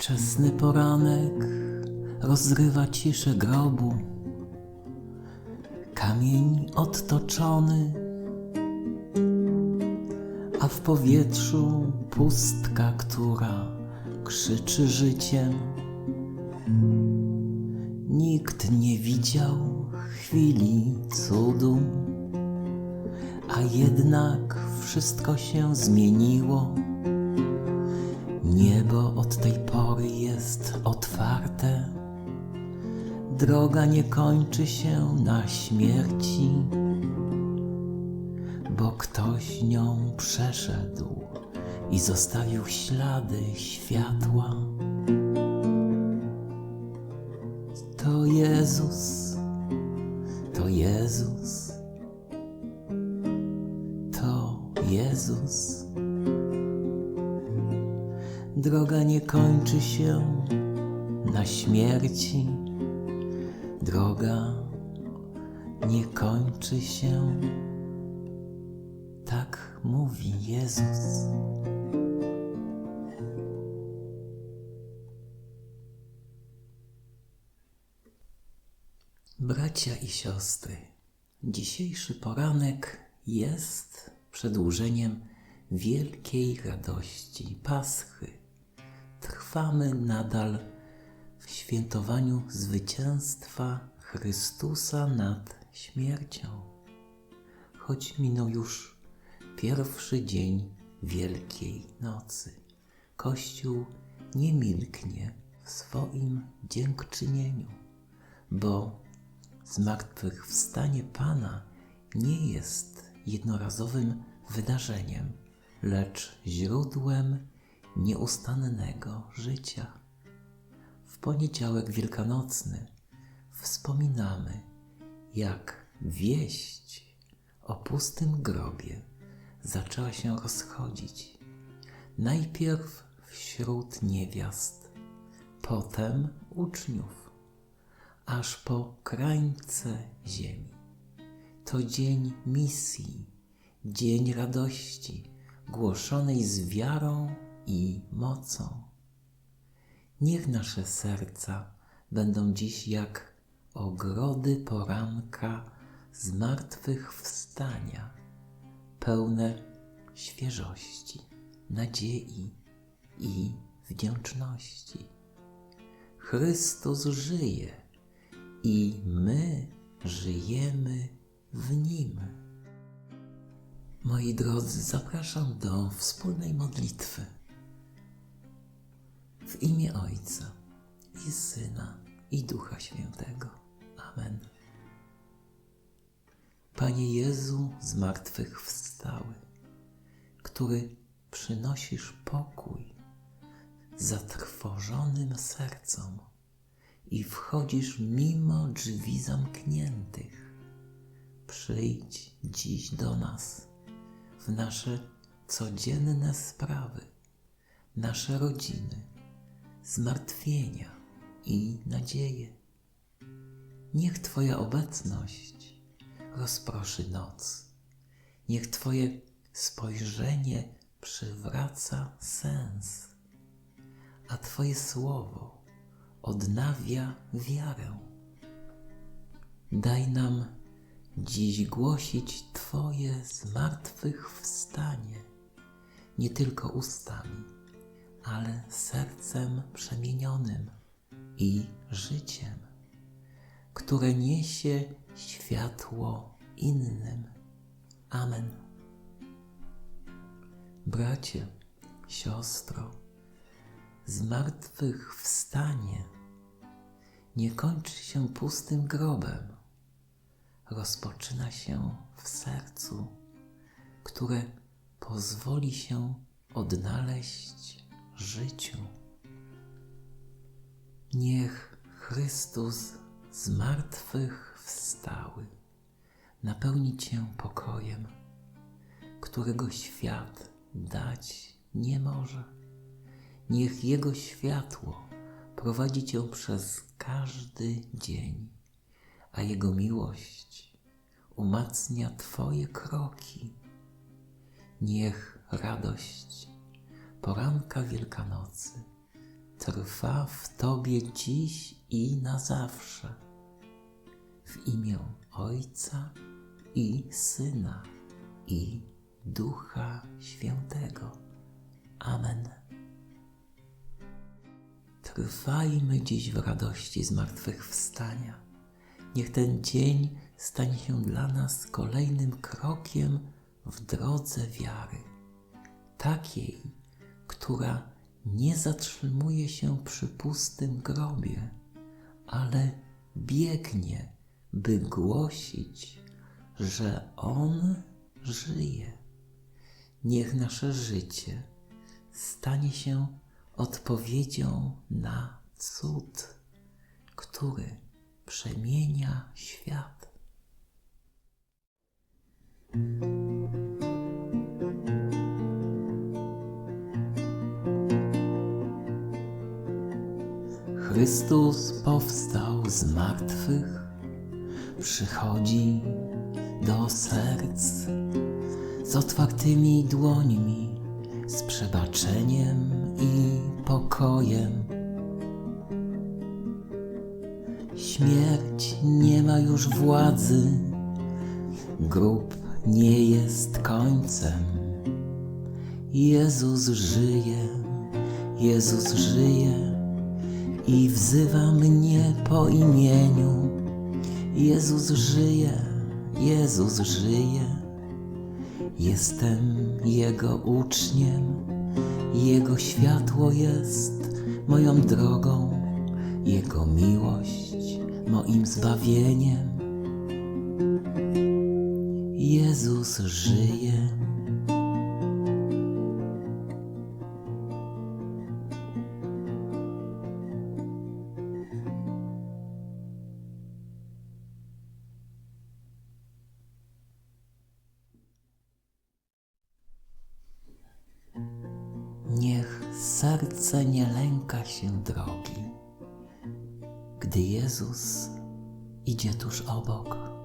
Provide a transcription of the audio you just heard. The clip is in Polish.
Wczesny poranek rozrywa ciszę grobu. Kamień odtoczony, a w powietrzu pustka, która krzyczy życiem. Nikt nie widział chwili cudu, a jednak wszystko się zmieniło. Niebo od tej Droga nie kończy się na śmierci, bo ktoś nią przeszedł i zostawił ślady światła. To Jezus, to Jezus, to Jezus. Droga nie kończy się na śmierci. Droga nie kończy się. Tak mówi Jezus. Bracia i siostry, dzisiejszy poranek jest przedłużeniem wielkiej radości Paschy. Trwamy nadal świętowaniu zwycięstwa Chrystusa nad śmiercią. Choć minął już pierwszy dzień Wielkiej Nocy, Kościół nie milknie w swoim dziękczynieniu, bo zmartwychwstanie Pana nie jest jednorazowym wydarzeniem, lecz źródłem nieustannego życia. Poniedziałek wielkanocny wspominamy, jak wieść o pustym grobie zaczęła się rozchodzić. Najpierw wśród niewiast, potem uczniów, aż po krańce ziemi. To dzień misji, dzień radości, głoszonej z wiarą i mocą. Niech nasze serca będą dziś jak ogrody poranka zmartwychwstania, pełne świeżości, nadziei i wdzięczności. Chrystus żyje i my żyjemy w Nim. Moi drodzy, zapraszam do wspólnej modlitwy. W imię Ojca i Syna i Ducha Świętego. Amen. Panie Jezu zmartwychwstały, który przynosisz pokój zatrwożonym sercom i wchodzisz mimo drzwi zamkniętych. Przyjdź dziś do nas w nasze codzienne sprawy, nasze rodziny, zmartwienia i nadzieje. Niech Twoja obecność rozproszy noc. Niech Twoje spojrzenie przywraca sens, a Twoje słowo odnawia wiarę. Daj nam dziś głosić Twoje zmartwychwstanie, nie tylko ustami, ale sercem przemienionym i życiem, które niesie światło innym. Amen. Bracie, siostro, zmartwychwstanie nie kończy się pustym grobem. Rozpoczyna się w sercu, które pozwoli się odnaleźć życiu. Niech Chrystus zmartwychwstały napełni Cię pokojem, którego świat dać nie może. Niech Jego światło prowadzi Cię przez każdy dzień, a Jego miłość umacnia Twoje kroki. Niech radość poranka Wielkanocy trwa w Tobie dziś i na zawsze. W imię Ojca i Syna i Ducha Świętego. Amen. Trwajmy dziś w radości zmartwychwstania. Niech ten dzień stanie się dla nas kolejnym krokiem w drodze wiary, takiej, która nie zatrzymuje się przy pustym grobie, ale biegnie, by głosić, że On żyje. Niech nasze życie stanie się odpowiedzią na cud, który przemienia świat. Chrystus powstał z martwych, przychodzi do serc z otwartymi dłońmi, z przebaczeniem i pokojem. Śmierć nie ma już władzy, grób nie jest końcem. Jezus żyje, Jezus żyje i wzywa mnie po imieniu. Jezus żyje, Jezus żyje. Jestem Jego uczniem, Jego światło jest moją drogą, Jego miłość moim zbawieniem. Jezus żyje. Serce nie lęka się drogi, gdy Jezus idzie tuż obok.